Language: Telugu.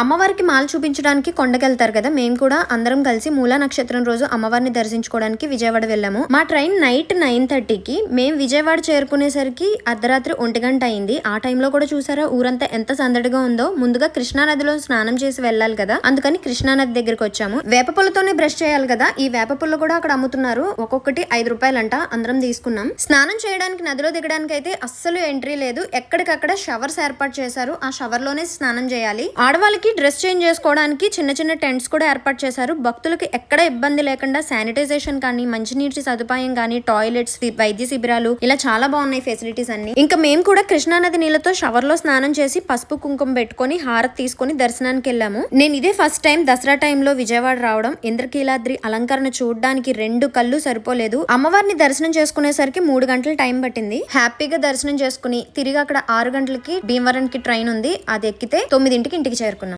అమ్మవారికి మాల చూపించడానికి కొండకెళ్తారు కదా మేము కూడా అందరం కలిసి మూలా నక్షత్రం రోజు అమ్మవారిని దర్శించుకోవడానికి విజయవాడ వెళ్ళాము. మా ట్రైన్ నైట్ నైన్ థర్టీకి మేము విజయవాడ చేరుకునేసరికి అర్ధరాత్రి ఒంటి గంట అయింది. ఆ టైంలో కూడా చూసారా ఊరంతా ఎంత సందడిగా ఉందో. ముందుగా కృష్ణా నదిలో స్నానం చేసి వెళ్ళాలి కదా అందుకని కృష్ణా నది దగ్గరికి వచ్చాము. వేప పుల్లతోనే బ్రష్ చేయాలి కదా ఈ వేప పుల్ల కూడా అక్కడ అమ్ముతున్నారు. ఒక్కొక్కటి ఐదు రూపాయలంట అందరం తీసుకున్నాం. స్నానం చేయడానికి నదిలో దిగడానికి అయితే అస్సలు ఎంట్రీ లేదు. ఎక్కడికక్కడ షవర్స్ ఏర్పాటు చేశారు. ఆ షవర్లోనే స్నానం చేయాలి. ఆడవాళ్ళకి డ్రెస్ చేంజ్ చేసుకోవడానికి చిన్న చిన్న టెంట్స్ కూడా ఏర్పాటు చేశారు. భక్తులకు ఎక్కడ ఇబ్బంది లేకుండా శానిటైజేషన్ కానీ మంచినీటి సదుపాయం కానీ టాయిలెట్స్ వైద్య శిబిరాలు ఇలా చాలా బాగున్నాయి ఫెసిలిటీస్ అన్ని. ఇంకా మేము కూడా కృష్ణానది నీళ్ళతో షవర్లో స్నానం చేసి పసుపు కుంకుమ పెట్టుకొని హారతి తీసుకొని దర్శనానికి వెళ్ళాము. నేను ఇదే ఫస్ట్ టైం దసరా టైంలో విజయవాడ రావడం. ఇంద్రకీలాద్రి అలంకరణ చూడడానికి రెండు కళ్ళు సరిపోలేదు. అమ్మవారిని దర్శనం చేసుకునేసరికి మూడు గంటల టైం పట్టింది. హ్యాపీగా దర్శనం చేసుకుని తిరిగి అక్కడ ఆరు గంటలకి భీమవరంకి ట్రైన్ ఉంది. అది ఎక్కితే తొమ్మిదింటికి ఇంటికి చేరుకున్నాం.